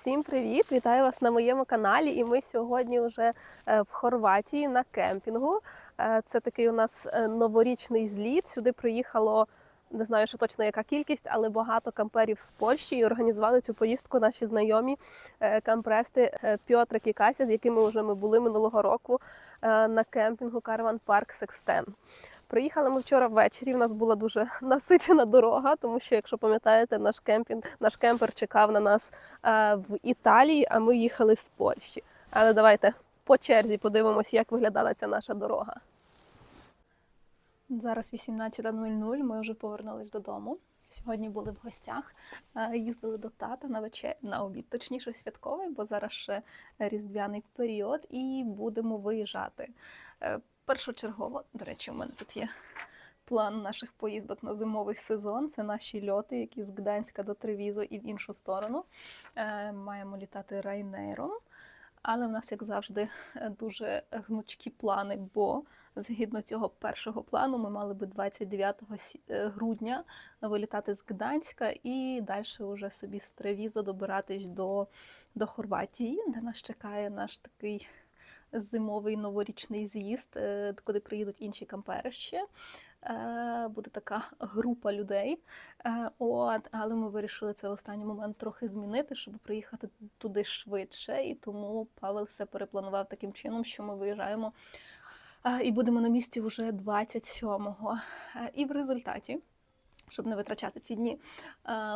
Всім привіт! Вітаю вас на моєму каналі. І ми сьогодні вже е, в Хорватії на кемпінгу. Е, Це такий у нас е, новорічний зліт. Сюди приїхало. Не знаю, що точно яка кількість, але багато камперів з Польщі і організували цю поїздку наші знайомі кампрести Пьотрик і Кася, з якими вже ми були минулого року на кемпінгу Карван Парк Секстен. Приїхали ми вчора ввечері. У нас була дуже насичена дорога, тому що, якщо пам'ятаєте, наш кемпінг, наш кемпер чекав на нас е, в Італії, а ми їхали з Польщі. Але давайте по черзі подивимося, як виглядала ця наша дорога. Зараз 18.00, ми вже повернулись додому. Сьогодні були в гостях, е, їздили до тата на вечер на обід, точніше святковий, бо зараз ще різдвяний період, і будемо виїжджати. Першочергово, до речі, у мене тут є план наших поїздок на зимовий сезон. Це наші льоти, які з Гданська до Тревізу і в іншу сторону. Е, Маємо літати райнейром. Але в нас, як завжди, дуже гнучкі плани, бо згідно цього першого плану ми мали би 29 е, грудня вилітати з Гданська і далі вже собі з Тревізу добиратись до, до Хорватії, де нас чекає наш такий зимовий новорічний з'їзд, е, куди приїдуть інші кампери ще. Е, Буде така група людей. Е, От, але ми вирішили це в останній момент трохи змінити, щоб приїхати туди швидше. І тому Павел все перепланував таким чином, що ми виїжджаємо і будемо на місці вже 27-го. Е, І в результаті. Щоб не витрачати ці дні,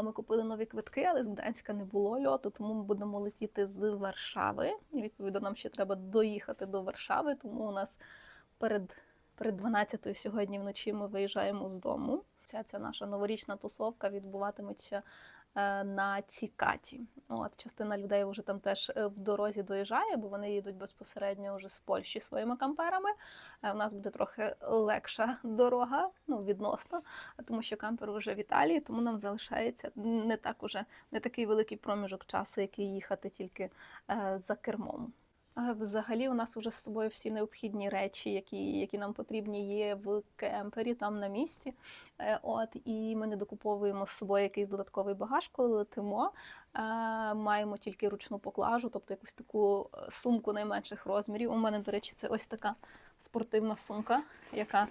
ми купили нові квитки, але з Гданська не було льоту, тому ми будемо летіти з Варшави. І відповідно нам ще треба доїхати до Варшави, тому у нас перед, перед 12-ю сьогодні вночі ми виїжджаємо з дому. Ця, ця наша новорічна тусовка відбуватиметься на Цікаті. От частина людей вже там теж е, в дорозі доїжджає, бо вони їдуть безпосередньо вже з Польщі своїми камперами. Е, У нас буде трохи легша дорога, ну відносно, тому що кампер вже в Італії, тому нам залишається не так уже не такий великий проміжок часу, який їхати тільки е, за кермом. Взагалі, у нас вже з собою всі необхідні речі, які, які нам потрібні, є в кемпері там на місці. Е, От і ми не докуповуємо з собою якийсь додатковий багаж, коли летимо. Е, Маємо тільки ручну поклажу, тобто якусь таку е, сумку найменших розмірів. У мене, до речі, це ось така спортивна сумка, яка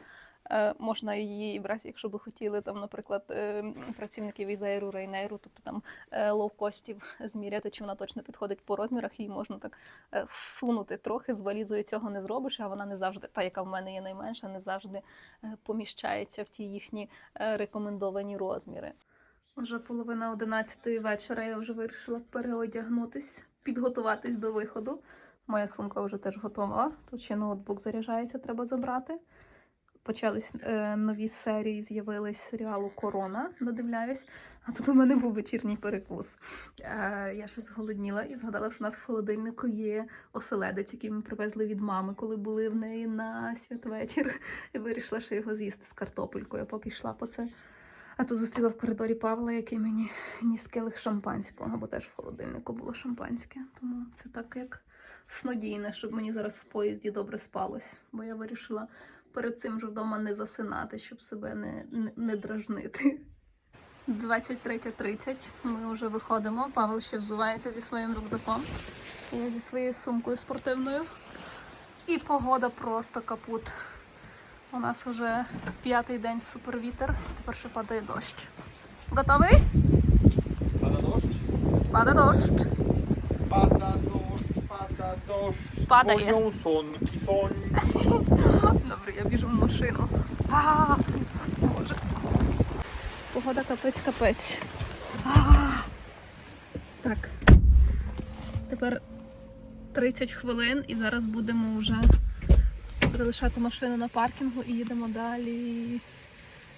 можна її брати, якщо би хотіли там, наприклад, е, працівники візейру, рейнейру, тобто там е, лоукостів зміряти, чи вона точно підходить по розмірах, її можна так е, сунути трохи. З валізою цього не зробиш, а вона не завжди, та яка в мене є найменша, не завжди е, поміщається в ті їхні е, рекомендовані розміри. Вже половина одинадцятої вечора я вже вирішила переодягнутись, підготуватись до виходу. Моя сумка вже теж готова. Тут ще ноутбук заряджається, треба забрати. Почались е, нові серії, з'явились серіалу Корона, додивляюсь. А тут у мене був вечірній перекус. Е, я щось зголодніла і згадала, що у нас в холодильнику є оселедець, який ми привезли від мами, коли були в неї на святвечір. І вирішила, що його з'їсти з картопелькою, поки йшла по це. А тут зустріла в коридорі Павла, який мені ніс келих шампанського, бо теж в холодильнику було шампанське. Тому це так як снодійне, щоб мені зараз в поїзді добре спалось. Бо я вирішила перед цим вже вдома не засинати, щоб себе не, не, не дражнити. 23.30 ми вже виходимо. Павел ще взувається зі своїм рюкзаком. Я зі своєю сумкою спортивною. І погода просто капут. У нас вже п'ятий день супервітер, тепер ще падає дощ. Готовий? Pada deszcz? Падає дощ. Pada deszcz. Падає. Sonki, sonki. Добре, я біжу в машину. А, Боже. Погода капець капець. А, Так. Тепер 30 хвилин і зараз будемо вже залишати машину на паркінгу і їдемо далі.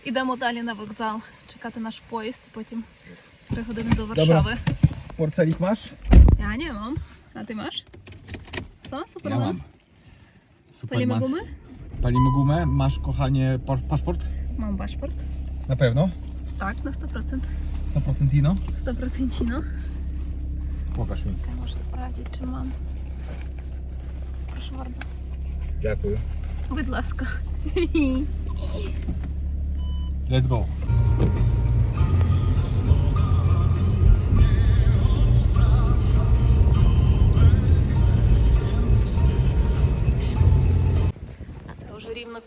Ідемо далі на вокзал, чекати наш поїзд, і потім 3 години до Варшави. Portfelik masz? Ja nie mam. A ty masz? Co? Ja Superman? mam. Palimy Superman. gumy? Palimy gumę. Masz, kochanie, por- paszport? Mam paszport. Na pewno. Tak, na 100%. 100% ino? 100% no. Pokaż mi. Ja muszę sprawdzić, czy mam. Proszę bardzo. Dziękuję. Будь ласка. Let's go.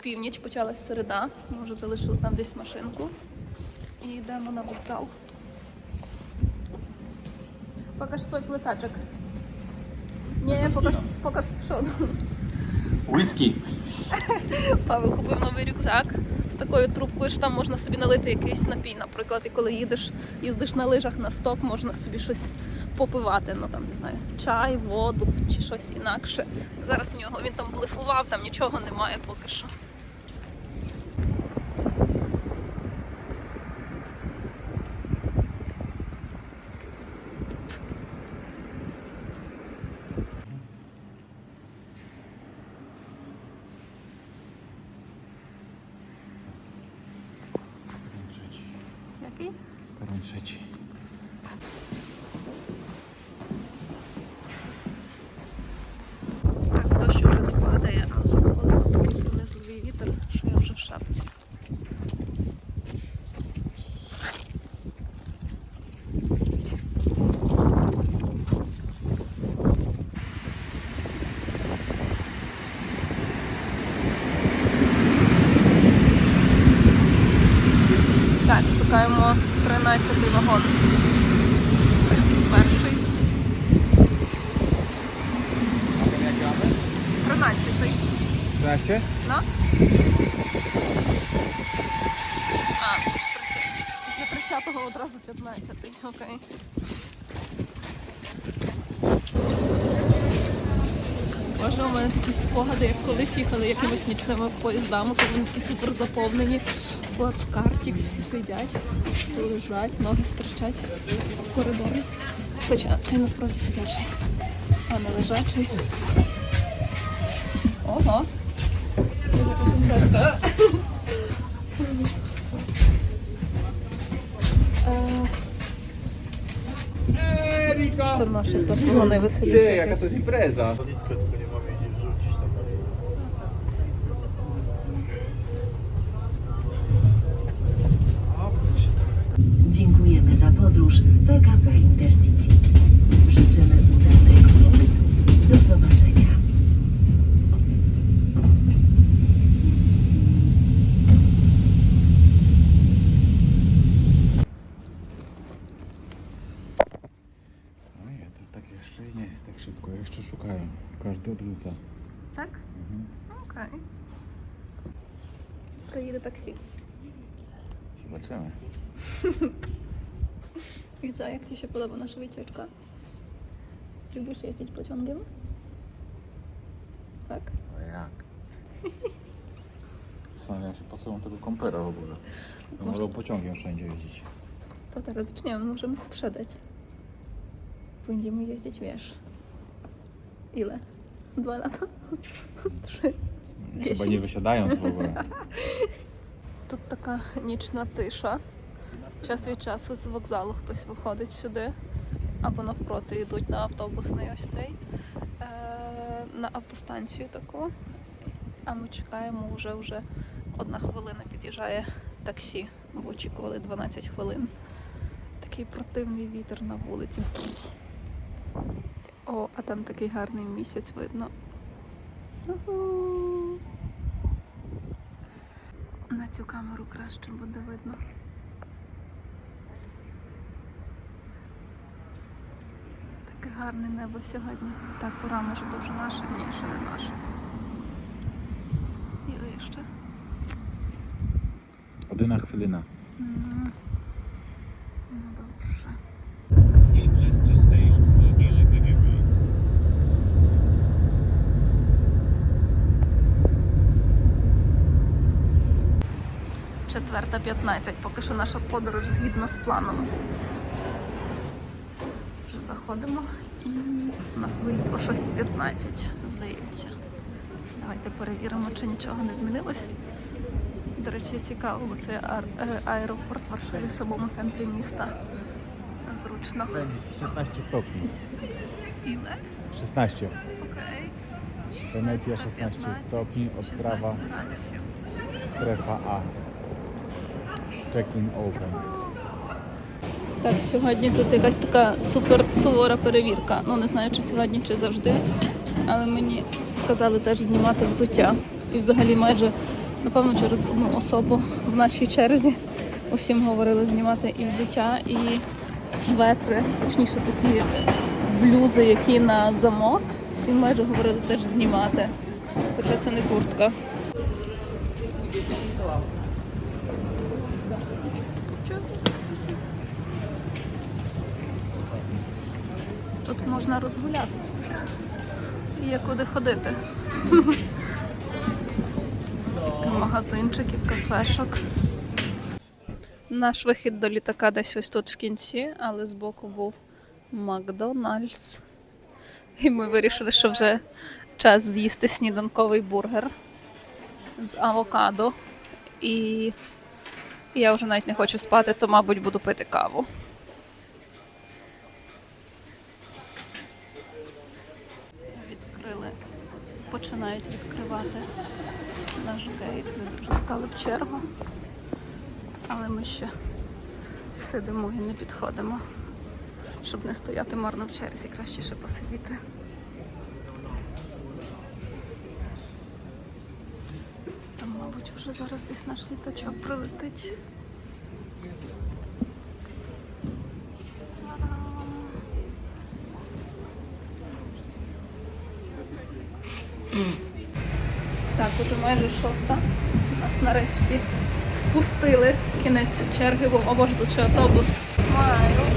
Північ, почалась середа. Ми вже залишили там десь машинку. І йдемо на вокзал. Покаж свій плецачок. Ні, покаж, покаж з пшону. Павел купив новий рюкзак з такою трубкою, що там можна собі налити якийсь напій. Наприклад, і коли їдеш, їздиш на лижах на сток, можна собі щось попивати. Ну там не знаю, чай, воду чи щось інакше. Зараз у нього він там блефував, там нічого немає поки що. Який? Перон trzeci. Так, дощ уже не падає, але виходить такий пронизливий вітер, що я вже в шапці. Так, шукаємо 13 вагон. 31. 13. 13? No? А, після 30-го одразу 15-й, окей. Боже, у мене такі спогади, колись їхали якимись нічними поїздами, коли вони такі супер заповнені. В плацкарті всі сидять, лежать, ноги стирчать в коридорі. Хоча цей насправді сидячий, а не лежачий. Ого. To nasze posłone Ty, wesele. jaka to jest impreza. Blisko, tylko nie mamy podróż z PKP Intercity. Życzymy udanego pobytu. Do zobaczenia. No to tak jeszcze nie jest tak szybko. Jeszcze szukają. Każdy odrzuca. Tak? Mhm. Okej. Wchodzi do taksi. Zobaczymy. Widza, jak Ci się podoba nasza wycieczka? Lubisz jeździć pociągiem? Tak? No jak? Zastanawiam się, po co mam tego kompera w ogóle. No Może... pociągiem wszędzie jeździć. To teraz zaczniemy, no, możemy sprzedać. Będziemy jeździć, wiesz, ile? Dwa lata? Trzy? Chyba nie wysiadając w ogóle. To taka niczna tysza. Час від часу з вокзалу хтось виходить сюди, або навпроти йдуть на автобусний ось цей, е, на автостанцію таку. А ми чекаємо вже вже одна хвилина під'їжджає таксі, бо очікували 12 хвилин. Такий противний вітер на вулиці. О, а там такий гарний місяць видно. На цю камеру краще буде видно. Таке гарне небо сьогодні. Так, пора може то вже наше? Ні, ще не наше. І ще. Odyna chwilina. М. Ну dobrze. to stay on Snake Четверта 15, поки що наша подорож згідно з планом. Вже заходимо у нас виліт о 6.15, здається. Давайте перевіримо, чи нічого не змінилось. До речі, цікаво, бо це е, аеропорт в Варшаві в самому центрі міста. Зручно. 16 stopni. Ile? 16. Okej. Wenecja 16 stopni, odprawa 16 градусів. strefa A. Check-in open. Так, сьогодні тут якась така супер сувора перевірка. Ну не знаю, чи сьогодні, чи завжди. Але мені сказали теж знімати взуття. І взагалі майже Напевно, через одну особу в нашій черзі усім говорили знімати і взуття, і светри, точніше такі блюзи, які на замок. Всім майже говорили теж знімати. Хоча це не куртка. Тут можна розгулятися. Є куди ходити. Стільки магазинчиків, кафешок. Наш вихід до літака десь ось тут в кінці, але збоку був Макдональдс. І ми вирішили, що вже час з'їсти сніданковий бургер з авокадо. І я вже навіть не хочу спати, то, мабуть, буду пити каву. Починають відкривати наш гейт. Ми вже стали в чергу, але ми ще сидимо і не підходимо. Щоб не стояти марно в черзі, краще ще посидіти. Там, мабуть, вже зараз десь наш літачок прилетить. Майже шоста. Нас нарешті спустили кінець черги, бо або ж автобус. Маю.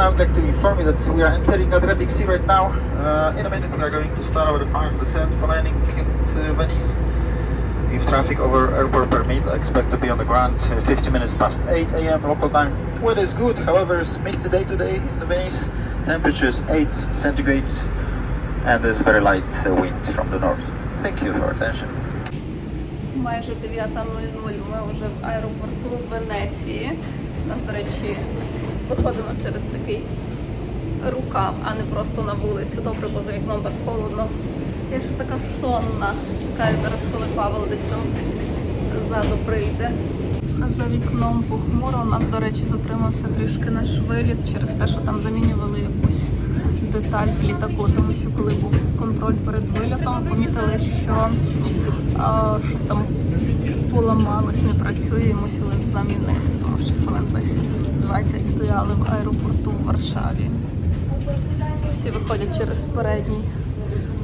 I would like to inform you that we are entering Adriatic Sea right now. Uh, in a minute we are going to start our final descent for landing at uh, Venice. If traffic over airport permit, I expect to be on the ground uh, 50 minutes past 8 a.m. local time. Weather is good, however, it's misty day today in the Venice. Temperature is 8 centigrade and there's very light uh, wind from the north. Thank you for your attention. Майже 9.00 ми вже в аеропорту Венеції. У нас, до речі, виходимо через такий рукав, а не просто на вулицю. Добре, бо за вікном так холодно. Я ще така сонна. Чекаю зараз, коли Павел десь там ззаду прийде. За вікном похмуро. У нас, до речі, затримався трішки наш виліт через те, що там замінювали якусь деталь в літаку. Тому що коли був контроль перед вилітом, помітили, що а, щось там поламалось, не працює і мусили замінити, тому що хвилин десь 20 стояли в аеропорту в Варшаві. Всі виходять через передні,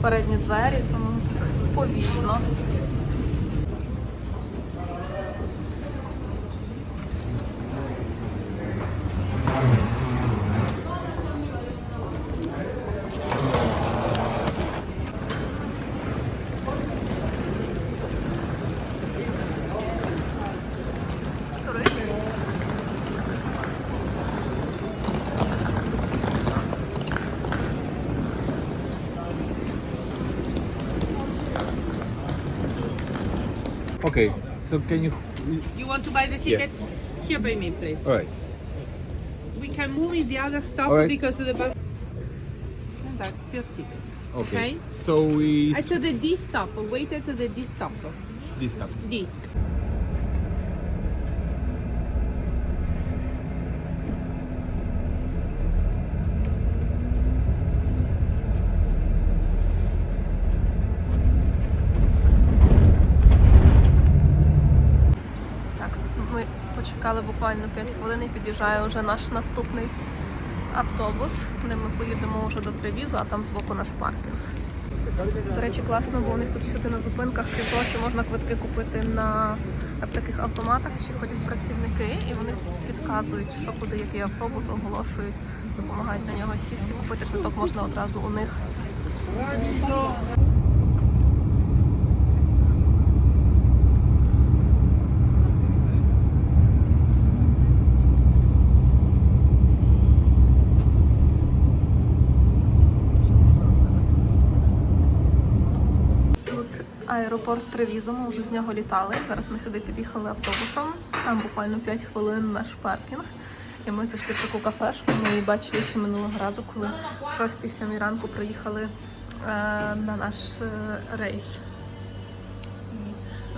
передні двері, тому повільно. Okay, so can you... You want to buy the ticket? Yes. Here by me, please. Alright. We can move in the other stop Alright. because of the bus. And that's your ticket. Okay. Okay. So we... At the D stop. Wait at the D stop. This time. D. почекали буквально 5 хвилин і під'їжджає вже наш наступний автобус. Ним ми поїдемо вже до Тревізу, а там збоку наш паркінг. До речі, класно, бо у них тут всюди на зупинках, крім того, що можна квитки купити на в таких автоматах, ще ходять працівники, і вони підказують, що куди який автобус оголошують, допомагають на нього сісти, купити квиток можна одразу у них. Аеропорт Тревізо, ми вже з нього літали. Зараз ми сюди під'їхали автобусом. Там буквально 5 хвилин наш паркінг. І ми зайшли в таку кафешку. Ми бачили ще минулого разу, коли в 6-7 ранку приїхали е, на наш е, рейс.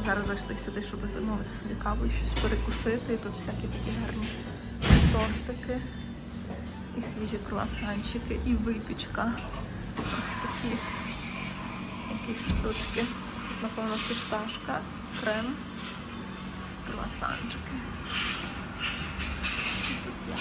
І зараз зайшли сюди, щоб замовити собі каву і щось перекусити. І тут всякі такі гарні тостики, і свіжі круасанчики, і випічка. Ось такі якісь штучки. Напевно, фісташка, крем, круасанчики. І тут я.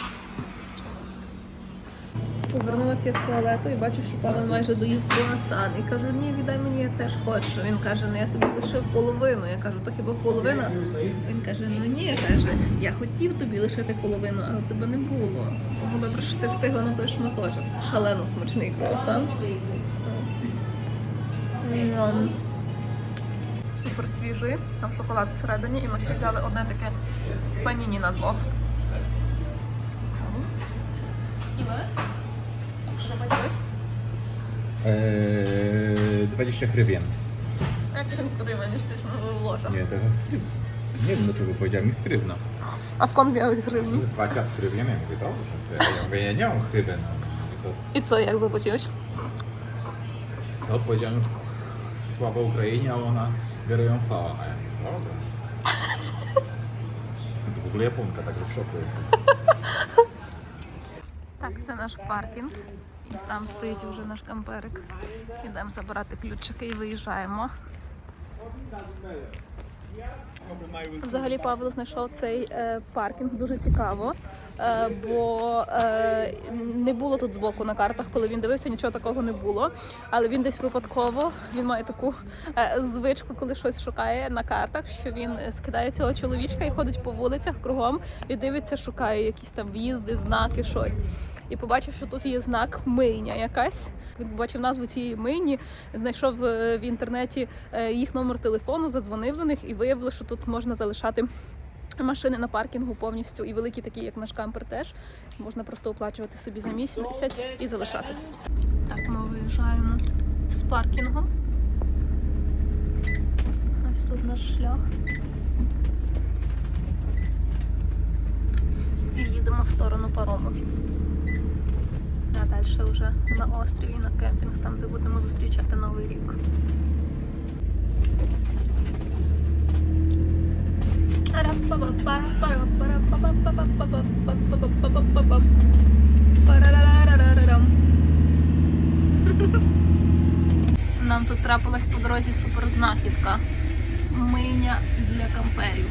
Повернулася я з туалету і бачу, що Павел майже доїв круасан. І кажу, ні, віддай мені, я теж хочу. Він каже, ну я тобі лишив половину. Я кажу, то хіба половина? Він каже, ну ні, каже, я хотів тобі лишити половину, але тебе не було. Тому добре, що ти встигла на той шматочок. Шалено смачний круасан. М. Супер свіжий, там шоколад всередині, і ми ще взяли одне таке паніні на двох. Що бачиш? Eee, 20 hrywien. Jak ten, który będziesz też włożą. Nie, to nie wiem dlaczego powiedziała mi hrywna. A skąd miałeś grywni? 20 hrywien, ja mówię, dobrze. To ja, ja mówię, ja nie mam hrywien. To I co, jak zapłaciłeś? co? Powiedziałem sława Ukrainie, a ona geryjąfała. A ja mówię, dobra. No To w ogóle Japonka, także w szoku jestem. Так, це наш паркінг. І там стоїть вже наш камперик. Ідемо забирати ключики і виїжджаємо. Взагалі Павло знайшов цей е, паркінг дуже цікаво, бо е, не було тут збоку на картах, коли він дивився, нічого такого не було. Але він десь випадково він має таку е, звичку, коли щось шукає на картах, що він е, скидає цього чоловічка і ходить по вулицях кругом і дивиться, шукає якісь там в'їзди, знаки, щось. І побачив, що тут є знак мийня якась. Він побачив назву цієї мийні, знайшов е, в інтернеті е, їх номер телефону, задзвонив до них і виявило, що тут можна залишати машини на паркінгу повністю і великі, такі як наш кампер, теж можна просто оплачувати собі за місяць і залишати. Так, ми виїжджаємо з паркінгу. Ось тут наш шлях. І їдемо в сторону парому. А далі вже на острів і на кемпінг, там де будемо зустрічати новий рік. Нам тут трапилась по дорозі суперзнахідка. Мийня для камперів.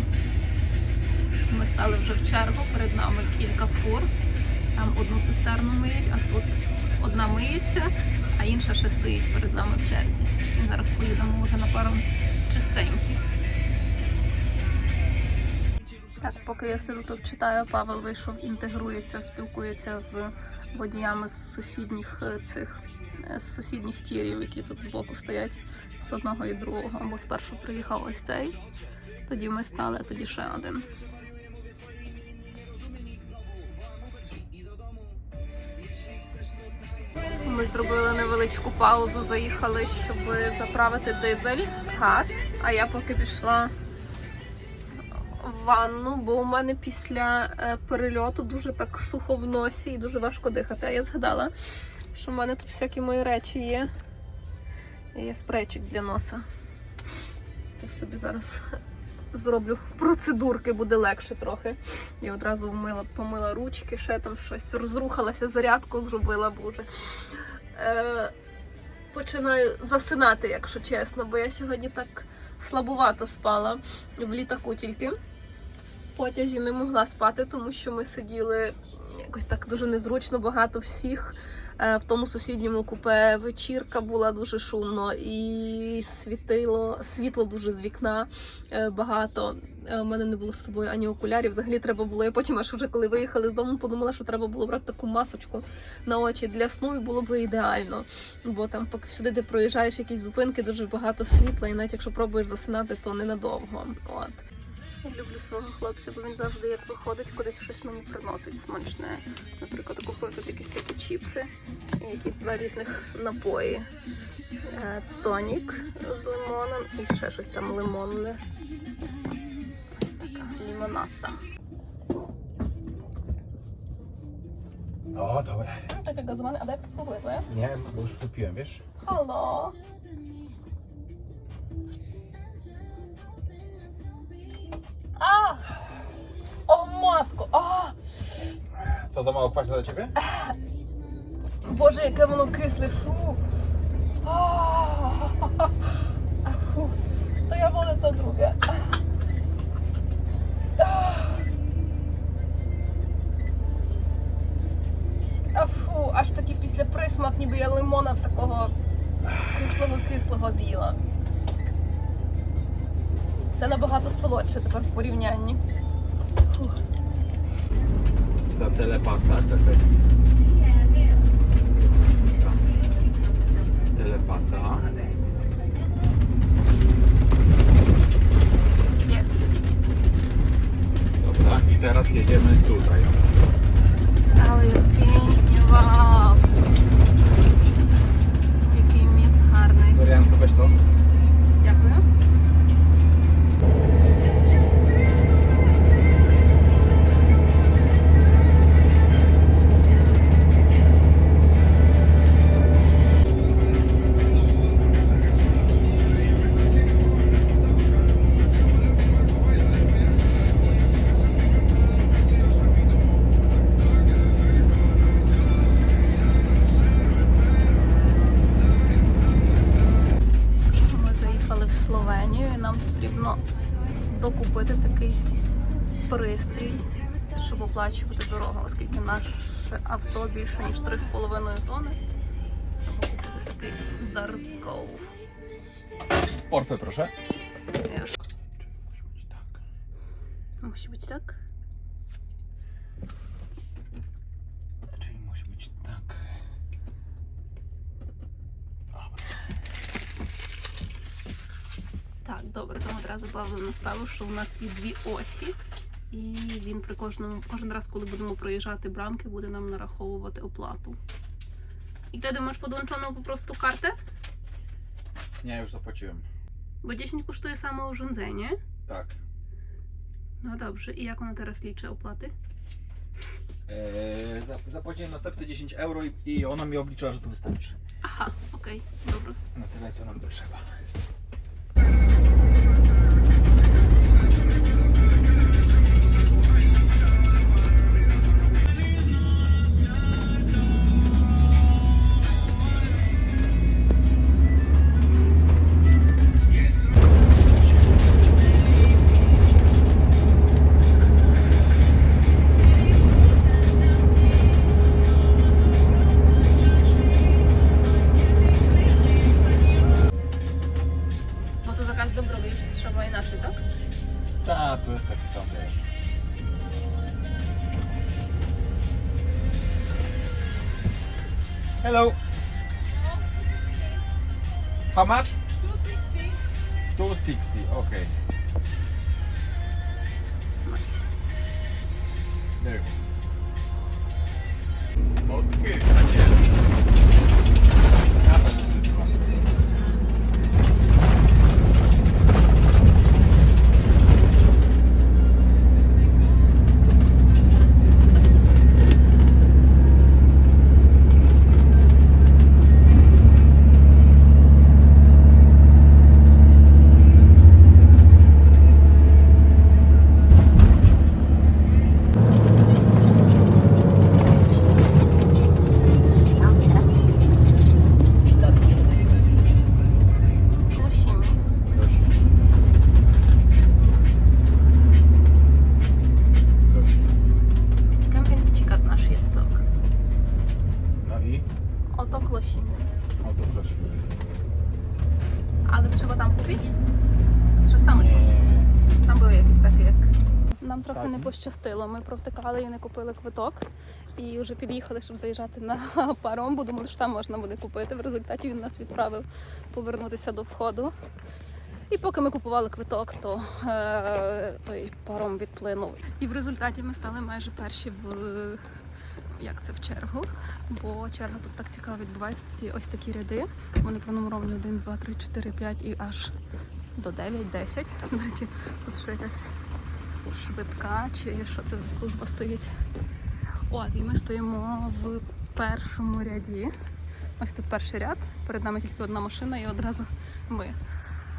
Ми стали вже в чергу, перед нами кілька фур. Там одну цистерну миють, а тут одна миється, а інша ще стоїть перед нами в черзі. І зараз поїдемо вже на пару чистенькі. Так, поки я сиджу тут читаю, Павел вийшов, інтегрується, спілкується з водіями з сусідніх е, цих е, з сусідніх тірів, які тут збоку стоять з одного і другого. Бо спершу приїхав ось цей, тоді ми стали, а тоді ще один. Ми зробили невеличку паузу, заїхали, щоб заправити дизель, газ. А я поки пішла в ванну, бо у мене після е, перельоту дуже так сухо в носі і дуже важко дихати. А я згадала, що в мене тут всякі мої речі є. Є спрейчик для носа. То собі зараз зроблю процедурки, буде легше трохи. Я одразу вмила, помила ручки, ще там щось розрухалася, зарядку зробила, боже. Е, починаю засинати, якщо чесно, бо я сьогодні так слабувато спала в літаку тільки. Потязі не могла спати, тому що ми сиділи якось так дуже незручно, багато всіх. Е, В тому сусідньому купе вечірка була дуже шумно і світило, світло дуже з вікна е, багато. Е, У мене не було з собою ані окулярів. Взагалі треба було. Я потім аж уже коли виїхали з дому, подумала, що треба було брати таку масочку на очі для сну, і було б ідеально. Бо там, поки сюди ти проїжджаєш якісь зупинки, дуже багато світла, і навіть якщо пробуєш засинати, то ненадовго. От. Я люблю свого хлопця, бо він завжди як виходить, кудись щось мені приносить смачне. Наприклад, купив тут якісь такі чіпси і якісь два різних напої. Е, Тонік з лимоном і ще щось там лимонне. Ось така лімонада. O, dobra. Takie gazowane, a daj spróbuję, to ja? Nie, bo już kupiłem, wiesz? Halo! A! O matko! A! Co, za mało kwaśne dla ciebie? Boże, jakie воно кисле, фу! А! А, Фу. То я wolę to drugie. А фу, аж такий після присмак, ніби я лимона такого кислого-кислого з'їла. Це набагато солодше тепер в порівнянні. Za telepasa, Pepe. Za telepasa. Jest. Dobra, i teraz jedziemy tutaj. Але як pięknie, вау! Який міст гарний. Zorianko, weź наше авто більше ніж 3,5 тонни. Треба купити такий Дарскоу. Już. Tak. Musi być tak? Czyli musi być tak. Dobra. Так, добре, там одразу Павло наставив, що у нас є дві осі, і він при кожному кожен раз, коли будемо проїжджати брамки, буде нам нараховувати оплату. І ти думаєш, podłączoną po prostu kartę? Nie, już zapłaciłem. Bo 10 kosztuje samo urządzenie. Tak. No dobrze, i jak ona teraz liczy opłaty? Eee, za- zapłaciłem następne 10 euro i, i ona mi obliczyła, że to wystarczy. Aha, okej, dobra. Na tyle, co nam potrzeba. Każdą drogę już trzeba inaczej, tak? Tak, tu jest taki tam, wiesz. Hello. How much? 260. 260, okay. There. Провтикали і не купили квиток. І вже під'їхали, щоб заїжджати на паром, бо думали, що там можна буде купити. В результаті він нас відправив повернутися до входу. І поки ми купували квиток, то е, той паром відплинув. І в результаті ми стали майже перші в як це в чергу, бо черга тут так цікаво відбувається. Ось такі ряди. Вони пронумеровані 1, 2, 3, 4, 5 і аж до 9, 10. До речі, тут ще якась швидка, чи що це за служба стоїть. От, і ми стоїмо в першому ряді. Ось тут перший ряд. Перед нами тільки одна машина і одразу ми.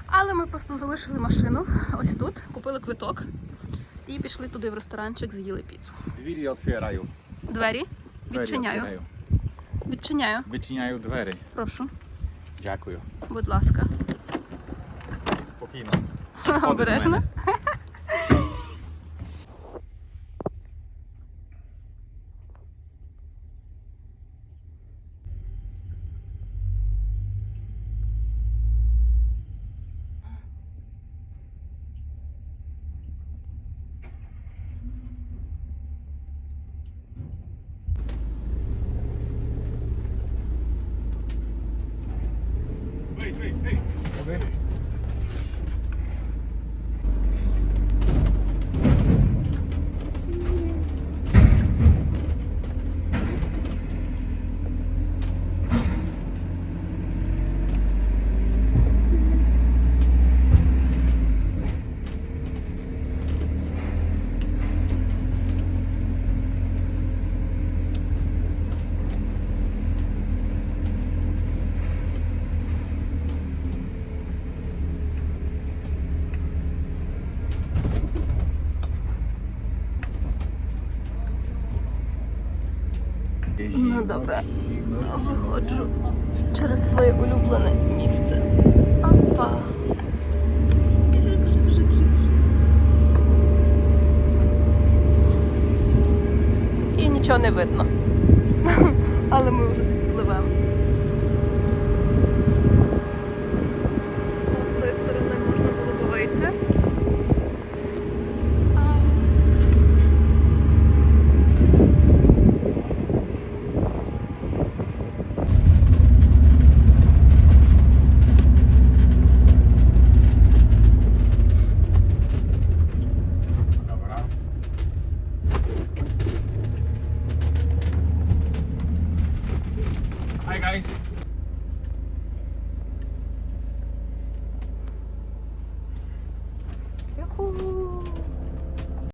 Але ми просто залишили машину ось тут, купили квиток і пішли туди в ресторанчик, з'їли піцу. Двері відкриваю. Двері відчиняю. Відчиняю. Відчиняю двері. Прошу, Дякую. будь ласка. Спокійно. Обережно. Ну добре. Виходжу через своє улюблене місце. Опа. І нічого не видно.